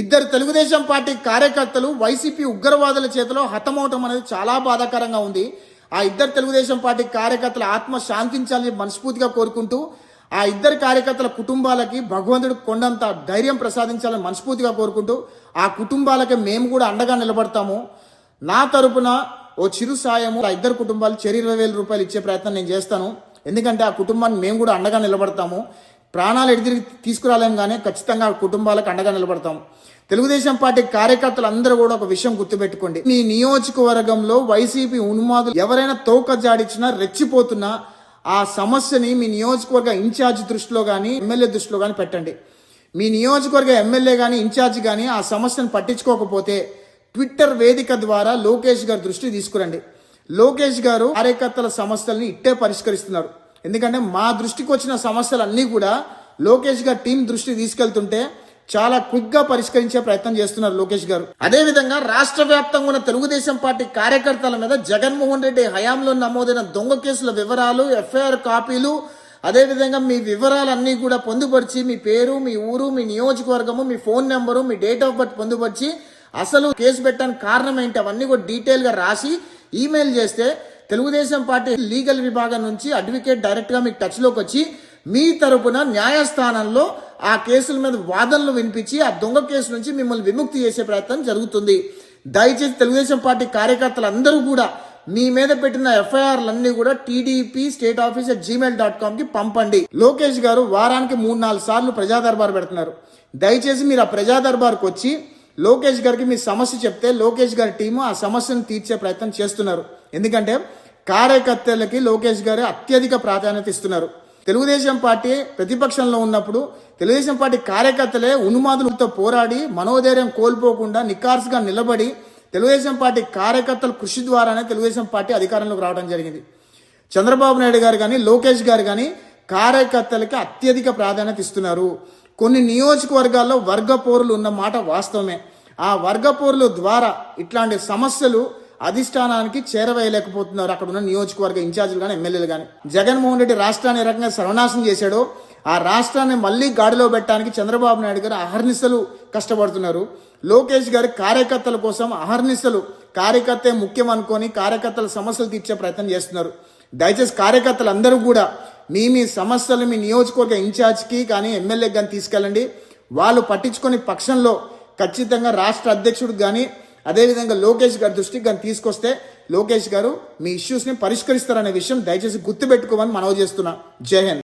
ఇద్దరు తెలుగుదేశం పార్టీ కార్యకర్తలు వైసీపీ ఉగ్రవాదుల చేతిలో హతమవటం అనేది చాలా బాధాకరంగా ఉంది. ఆ ఇద్దరు తెలుగుదేశం పార్టీ కార్యకర్తల ఆత్మ శాంతించాలని మనస్ఫూర్తిగా కోరుకుంటూ ఆ ఇద్దరు కార్యకర్తల కుటుంబాలకి భగవంతుడు కొండంత ధైర్యం ప్రసాదించాలని మనస్ఫూర్తిగా కోరుకుంటూ ఆ కుటుంబాలకి మేము కూడా అండగా నిలబడతాము. నా తరపున ఓ చిరు సాయము ఆ ఇద్దరు కుటుంబాలు చెరి ఇరవై వేల రూపాయలు ఇచ్చే ప్రయత్నం నేను చేస్తాను. ఎందుకంటే ఆ కుటుంబాన్ని మేము కూడా అండగా నిలబడతాము. ప్రాణాలు ఎడిదిరి తీసుకురాలేం కానీ ఖచ్చితంగా కుటుంబాలకు అండగా నిలబడతాం. తెలుగుదేశం పార్టీ కార్యకర్తలు అందరూ కూడా ఒక విషయం గుర్తుపెట్టుకోండి. మీ నియోజకవర్గంలో వైసీపీ ఉన్మాదులు ఎవరైనా తోక జాడిచ్చినా రెచ్చిపోతున్నా ఆ సమస్యని మీ నియోజకవర్గ ఇన్ఛార్జ్ దృష్టిలో కానీ ఎమ్మెల్యే దృష్టిలో కానీ పెట్టండి. మీ నియోజకవర్గ ఎమ్మెల్యే కానీ ఇన్ఛార్జ్ కానీ ఆ సమస్యను పట్టించుకోకపోతే ట్విట్టర్ వేదిక ద్వారా లోకేష్ గారి దృష్టి తీసుకురండి. లోకేష్ గారు కార్యకర్తల సమస్యల్ని ఇట్టే పరిష్కరిస్తున్నారు. ఎందుకంటే మా దృష్టికి వచ్చిన సమస్యలన్నీ కూడా లోకేష్ గారు టీం దృష్టి తీసుకెళ్తుంటే చాలా క్విక్గా పరిష్కరించే ప్రయత్నం చేస్తున్నారు లోకేష్ గారు. అదే విధంగా రాష్ట్ర వ్యాప్తంగా ఉన్న తెలుగుదేశం పార్టీ కార్యకర్తల మీద జగన్మోహన్ రెడ్డి హయాంలో నమోదైన దొంగ కేసుల వివరాలు ఎఫ్ఐఆర్ కాపీలు అదేవిధంగా మీ వివరాలన్నీ కూడా పొందుపరిచి మీ పేరు మీ ఊరు మీ నియోజకవర్గము మీ ఫోన్ నెంబరు మీ డేట్ ఆఫ్ బర్త్ పొందుపరిచి అసలు కేసు పెట్టడానికి కారణం ఏంటి అవన్నీ కూడా డీటెయిల్గా రాసి ఈమెయిల్ చేస్తే తెలుగుదేశం పార్టీ లీగల్ విభాగం నుంచి అడ్వకేట్ డైరెక్ట్గా మీకు టచ్లోకి వచ్చి మీ తరపున న్యాయస్థానంలో ఆ కేసుల మీద వాదనలు వినిపించి ఆ దొంగ కేసు నుంచి మిమ్మల్ని విముక్తి చేసే ప్రయత్నం జరుగుతుంది. దయచేసి తెలుగుదేశం పార్టీ కార్యకర్తలు అందరూ కూడా మీ మీద పెట్టిన ఎఫ్ఐఆర్లన్నీ కూడా TDP state office at Gmail dot కామ్కి పంపండి. లోకేష్ గారు వారానికి మూడు నాలుగు సార్లు ప్రజా దర్బార్ పెడుతున్నారు. దయచేసి మీరు ఆ ప్రజా దర్బార్కి వచ్చి లోకేష్ గారికి మీ సమస్య చెప్తే లోకేష్ గారి టీము ఆ సమస్యను తీర్చే ప్రయత్నం చేస్తున్నారు. ఎందుకంటే కార్యకర్తలకి లోకేష్ గారు అత్యధిక ప్రాధాన్యత ఇస్తున్నారు. తెలుగుదేశం పార్టీ ప్రతిపక్షంలో ఉన్నప్పుడు తెలుగుదేశం పార్టీ కార్యకర్తలే ఉన్మాదులతో పోరాడి మనోధైర్యం కోల్పోకుండా నిఖార్సుగా నిలబడి తెలుగుదేశం పార్టీ కార్యకర్తల కృషి ద్వారానే తెలుగుదేశం పార్టీ అధికారంలోకి రావడం జరిగింది. చంద్రబాబు నాయుడు గారు కానీ లోకేష్ గారు కానీ కార్యకర్తలకి అత్యధిక ప్రాధాన్యత ఇస్తున్నారు. కొన్ని నియోజకవర్గాల్లో వర్గ పోరులు ఉన్న మాట వాస్తవమే. ఆ వర్గ పోరుల ద్వారా ఇట్లాంటి సమస్యలు అధిష్టానానికి చేరవేయలేకపోతున్నారు. అక్కడ ఉన్న నియోజకవర్గ ఇన్ఛార్జీలు కానీ ఎమ్మెల్యేలు కానీ జగన్మోహన్ రెడ్డి రాష్ట్రాన్ని ఏ రకంగా సర్వనాశనం చేశాడో ఆ రాష్ట్రాన్ని మళ్ళీ గాడిలో పెట్టడానికి చంద్రబాబు నాయుడు గారు అహర్నిశలు కష్టపడుతున్నారు. లోకేష్ గారి కార్యకర్తల కోసం అహర్నిశలు కార్యకర్తే ముఖ్యం అనుకొని కార్యకర్తల సమస్యలు తీర్చే ప్రయత్నం చేస్తున్నారు. దయచేసి కార్యకర్తలు అందరూ కూడా మీ మీ సమస్యలు మీ నియోజకవర్గ ఇన్ఛార్జ్కి కానీ ఎమ్మెల్యేకి కానీ తీసుకెళ్ళండి. వాళ్ళు పట్టించుకొని పక్షంలో ఖచ్చితంగా రాష్ట్ర అధ్యక్షుడికి కానీ అదేవిధంగా లోకేష్ గారి దృష్టికి కానీ తీసుకొస్తే లోకేష్ గారు మీ ఇష్యూస్ని పరిష్కరిస్తారనే విషయం దయచేసి గుర్తుపెట్టుకోమని మనవి చేస్తున్నా. జై హింద్.